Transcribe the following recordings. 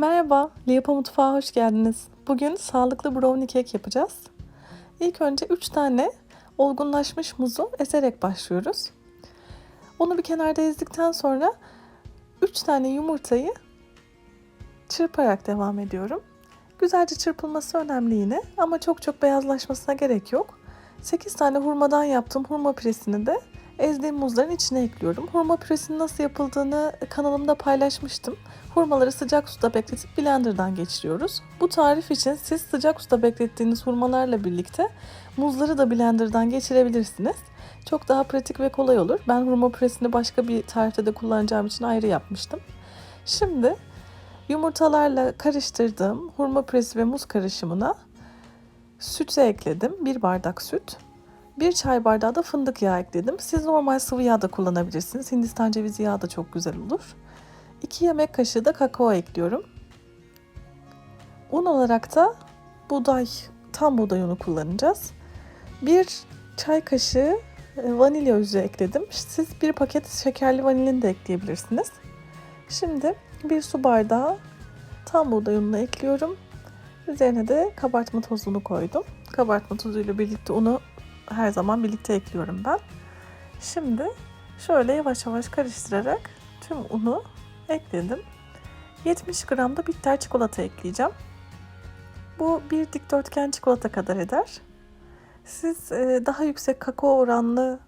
Merhaba, Liyapa Mutfağı hoş geldiniz. Bugün sağlıklı brownie kek yapacağız. İlk önce 3 tane olgunlaşmış muzu ezerek başlıyoruz. Onu bir kenarda ezdikten sonra 3 tane yumurtayı çırparak devam ediyorum. Güzelce çırpılması önemli yine ama çok çok beyazlaşmasına gerek yok. 8 tane hurmadan yaptığım hurma püresini de ezdiğim muzların içine ekliyorum. Hurma püresinin nasıl yapıldığını kanalımda paylaşmıştım. Hurmaları sıcak suda bekletip blenderdan geçiriyoruz. Bu tarif için siz sıcak suda beklettiğiniz hurmalarla birlikte muzları da blenderdan geçirebilirsiniz. Çok daha pratik ve kolay olur. Ben hurma püresini başka bir tarifte de kullanacağım için ayrı yapmıştım. Şimdi yumurtalarla karıştırdığım hurma püresi ve muz karışımına sütü ekledim. Bir bardak süt. Bir çay bardağı da fındık yağı ekledim. Siz normal sıvı yağ da kullanabilirsiniz. Hindistan cevizi yağı da çok güzel olur. 2 yemek kaşığı da kakao ekliyorum. Un olarak da buğday, tam buğday unu kullanacağız. Bir çay kaşığı e, vanilya özü ekledim. Siz bir paket şekerli vanilin de ekleyebilirsiniz. Şimdi bir su bardağı tam buğday ununu ekliyorum. Üzerine de kabartma tozunu koydum. Kabartma tozuyla birlikte unu her zaman birlikte ekliyorum ben. Şimdi şöyle yavaş yavaş karıştırarak tüm unu ekledim. 70 gram da bitter çikolata ekleyeceğim. Bu bir dikdörtgen çikolata kadar eder. Siz e, daha yüksek kakao oranlı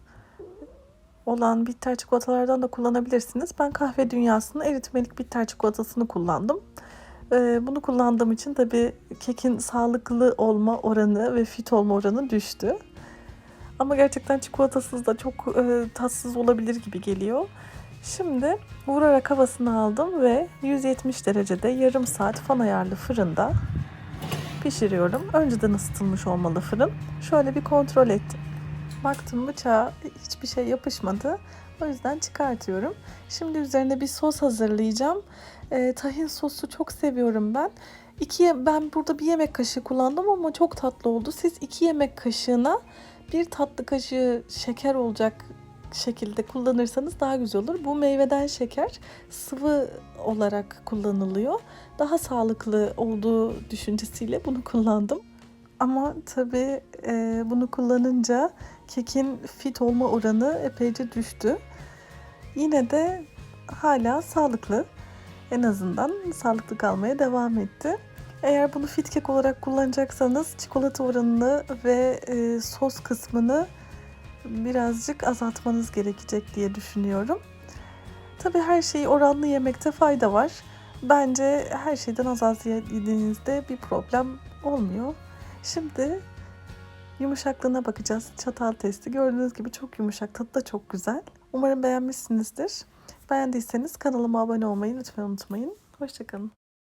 olan bitter çikolatalardan da kullanabilirsiniz. Ben kahve dünyasının eritmelik bitter çikolatasını kullandım. E, bunu kullandığım için tabii kekin sağlıklı olma oranı ve fit olma oranı düştü. Ama gerçekten çikolatasız da çok e, tatsız olabilir gibi geliyor. Şimdi vurarak havasını aldım ve 170 derecede yarım saat fan ayarlı fırında pişiriyorum. Önceden ısıtılmış olmalı fırın. Şöyle bir kontrol ettim. Baktım bıçağa hiçbir şey yapışmadı. O yüzden çıkartıyorum. Şimdi üzerine bir sos hazırlayacağım. E, tahin sosu çok seviyorum ben. İki, ben burada bir yemek kaşığı kullandım ama çok tatlı oldu. Siz iki yemek kaşığına bir tatlı kaşığı şeker olacak şekilde kullanırsanız daha güzel olur. Bu meyveden şeker sıvı olarak kullanılıyor. Daha sağlıklı olduğu düşüncesiyle bunu kullandım. Ama tabii e, bunu kullanınca kekin fit olma oranı epeyce düştü. Yine de hala sağlıklı. En azından sağlıklı kalmaya devam etti. Eğer bunu fit kek olarak kullanacaksanız çikolata oranını ve e, sos kısmını birazcık azaltmanız gerekecek diye düşünüyorum. Tabii her şeyi oranlı yemekte fayda var. Bence her şeyden az az yediğinizde bir problem olmuyor. Şimdi yumuşaklığına bakacağız. Çatal testi. Gördüğünüz gibi çok yumuşak. Tadı da çok güzel. Umarım beğenmişsinizdir. Beğendiyseniz kanalıma abone olmayı lütfen unutmayın. Hoşçakalın.